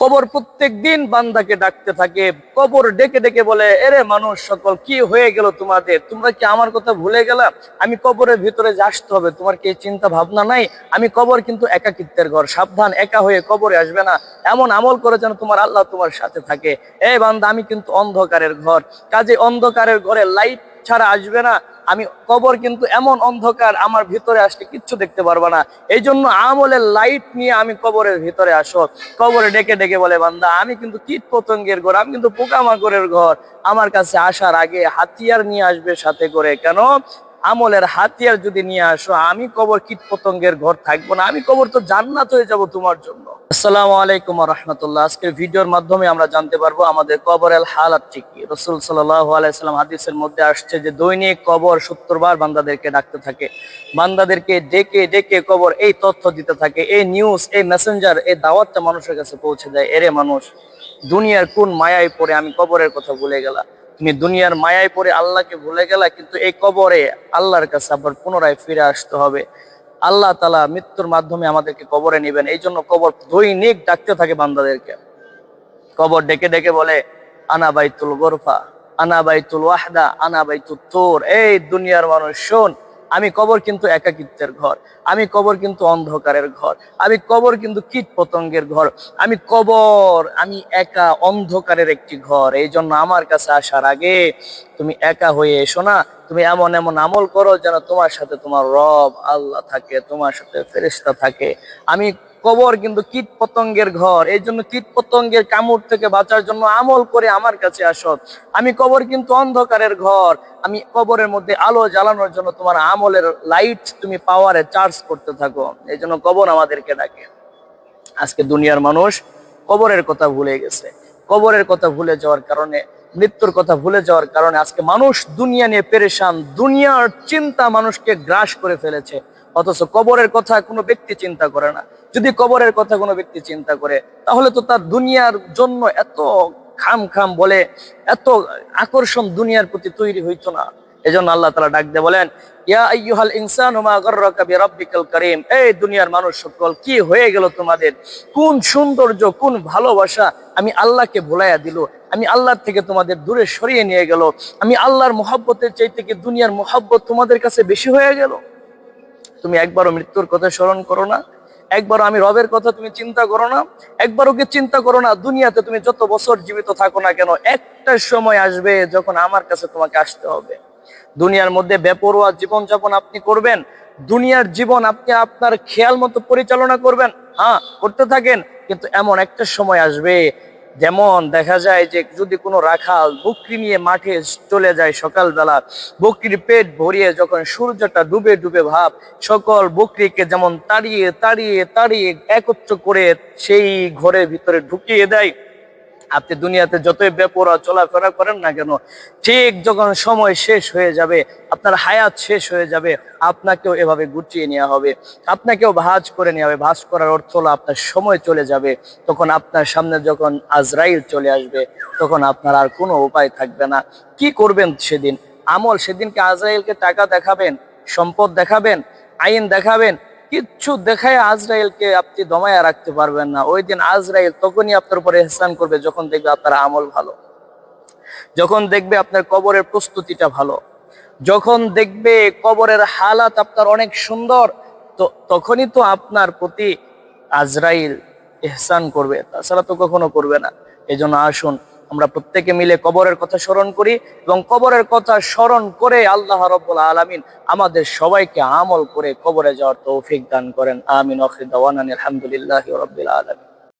কবর প্রত্যেক দিন বান্দাকে ডাকতে থাকে। কবর ডেকে ডেকে বলে, এরে মানুষ সকল, কি হয়ে গেল তোমাদের? তোমরা কি আমার কথা ভুলে গেলাম আমি কবরের ভিতরে যে আসতে হবে, তোমার কি চিন্তা ভাবনা নাই? আমি কবর কিন্তু একাকিত্বের ঘর, সাবধান, একা হয়ে কবরে আসবে না। এমন আমল করে যেন তোমার আল্লাহ তোমার সাথে থাকে। এই বান্দা, আমি কিন্তু অন্ধকারের ঘর। কাজে অন্ধকারের ঘরে লাইট ছাড়া আসবে না। আমি কবর কিন্তু এমন অন্ধকার, আমার ভিতরে আসলে কিচ্ছু দেখতে পারবে না। এই জন্য আমলের লাইট নিয়ে আমি কবরের ভিতরে আসো কবরে ডেকে ডেকে বলে, বান্দা, আমি কিন্তু কীট পতঙ্গের ঘর, আমি কিন্তু পোকামাকড়ের ঘর। আমার কাছে আসার আগে হাতিয়ার নিয়ে আসবে সাথে করে। কেন? আমলের হাতিয়ার যদি নিয়ে আসো, আমি কবর কীট পতঙ্গের ঘর থাকব না। আমি কবর তো জান্নাত হয়ে যাব তোমার জন্য। আসসালামু আলাইকুম রহমতুল্লাহ। আজকের ভিডিওর মাধ্যমে আমরা জানতে পারব আমাদের কবরের হালাত ঠিক কি। রসুল সাল্লাম হাদিসের মধ্যে আসছে যে দৈনিক কবর সত্তর বার বান্দাদেরকে ডাকতে থাকে। বান্দাদেরকে ডেকে ডেকে কবর এই তথ্য দিতে থাকে, এই নিউজ এই মেসেঞ্জার এই দাওয়াতটা মানুষের কাছে পৌঁছে দেয়। এরে মানুষ, দুনিয়ার কোন মায়ায় পড়ে আমি কবরের কথা ভুলে গেলাম। তুমি দুনিয়ার মায়ায় পড়ে আল্লাহকে ভুলে গেলা, কিন্তু এই কবরে আল্লাহর কাছে আবার পুনরায় ফিরে আসতে হবে। আল্লাহ তালা মৃত্যুর মাধ্যমে আমাদেরকে কবরে নেবেন। এই জন্য কবর দৈনিক ডাকতে থাকে বান্দাদেরকে। কবর ডেকে ডেকে বলে, আনা বাইতুল গোরফা, আনা বাইতুল ওয়াহদা, আনা বাইতুল তোর। এই দুনিয়ার মানুষ, শোন আমি কবর কিন্তু একাকিত্বের ঘর, আমি কবর কিন্তু অন্ধকারের ঘর, আমি কবর কিন্তু কীট পতঙ্গের ঘর, আমি কবর, আমি একা অন্ধকারের একটি ঘর। এই জন্য আমার কাছে আসার আগে তুমি একা হয়ে এসো না, তুমি এমন এমন আমল করো যেন তোমার সাথে তোমার রব আল্লাহ থাকে, তোমার সাথে ফেরিস্তা থাকে। আমি কবর কিন্তু কীট পতঙ্গের ঘর। এই জন্য কীট পতঙ্গের কামড় থেকে বাঁচার জন্য আমল করে আমার কাছে আসো। আমি কবর কিন্তু অন্ধকারের ঘর। আমি কবরের মধ্যে আলো জ্বালানোর জন্য তোমার আমলের লাইট তুমি পাওয়ারে চার্জ করতে থাকো। এই জন্য কবর আমাদেরকে ডাকে। আজকে দুনিয়ার মানুষ কবরের কথা ভুলে গেছে। কবরের কথা ভুলে যাওয়ার কারণে মৃত্যুর কথা ভুলে যাওয়ার কারণে আজকে মানুষ দুনিয়া নিয়ে পেরেশান, দুনিয়ার চিন্তা মানুষকে গ্রাস করে ফেলেছে। অথচ কবরের কথা কোনো ব্যক্তি চিন্তা করে না। যদি কবরের কথা কোনো ব্যক্তি চিন্তা করে, তাহলে তো তার দুনিয়ার জন্য এত খাম খাম বলে, এত আকর্ষণ দুনিয়ার প্রতি তৈরি হইতো না। এজন্য আল্লাহ তালা ডাক দিয়ে বলেন দুনিয়ার মানুষ সকল কি হয়ে তোমাদের? কোন সৌন্দর্য, কোন ভালোবাসা আমি আল্লাহকে ভুলাইয়া দিল? আমি আল্লাহর থেকে তোমাদের দূরে সরিয়ে নিয়ে গেল। আমি আল্লাহর মোহাব্বতের চাইতে কি দুনিয়ার মোহাব্বত তোমাদের কাছে বেশি হয়ে গেল। তুমি একবারও মৃত্যুর কথা স্মরণ করো না। একবারও আমি রবের কথা তুমি চিন্তা করো না। একবারও কি চিন্তা করো না, দুনিয়াতে তুমি যত বছর জীবিত থাকো না কেন, একটা সময় আসবে যখন আমার কাছে তোমাকে আসতে হবে। দুনিয়ার মধ্যে বেপরোয়া জীবনযাপন আপনি করবেন, দুনিয়ার জীবন আপনি আপনার খেয়াল মতো পরিচালনা করবেন হ্যাঁ করতে থাকেন, কিন্তু এমন একটা সময় আসবে যেমন দেখা যায় যে যদি কোনো রাখাল বকরি নিয়ে মাঠে চলে যায় সকালবেলা, বকরির পেট ভরিয়ে যখন সূর্যটা ডুবে ডুবে ভাব, সকল বকরিকে যেমন তাড়িয়ে তাড়িয়ে তাড়িয়ে একত্র করে সেই ঘরের ভিতরে ঢুকিয়ে দেয় আপনি দুনিয়াতে যতই বেপরা চলাফেরা করেন না কেন, ঠিক যখন সময় শেষ হয়ে যাবে, আপনার হায়াত শেষ হয়ে যাবে, আপনাকেও এভাবে গুটিয়ে নেওয়া হবে, আপনাকেও ভাজ করে নেওয়া হবে। ভাজ করার অর্থ হলো আপনার সময় চলে যাবে, তখন আপনার সামনে যখন আজরাইল চলে আসবে, তখন আপনার আর কোনো উপায় থাকবে না। কি করবেন সেদিন? আমল সেদিনকে আজরাইলকে টাকা দেখাবেন, সম্পদ দেখাবেন, আইন দেখাবেন কিচ্ছু দেখায় আজরাইলকে আপনি দমায়া রাখতে পারবেন না। ওই দিন আজরাইল তখনই আপনার উপরে এহসান করবে, যখন দেখবে আপনার আমল ভালো। যখন দেখবে আপনার কবরের প্রস্তুতিটা ভালো। যখন দেখবে কবরের হালাত আপনার অনেক সুন্দর, তো তখনই তো আপনার প্রতি আজরাইল এহসান করবে। তাছাড়া তো কখনো করবে না। এই জন্য আসুন আমরা প্রত্যেকে মিলে কবরের কথা স্মরণ করি এবং কবরের কথা স্মরণ করে আল্লাহ রব্বুল আলমিন আমাদের সবাইকে আমল করে কবরে যাওয়ার তৌফিক দান করেন। আমিন। আলহামদুলিল্লাহ রবিল আলমিন।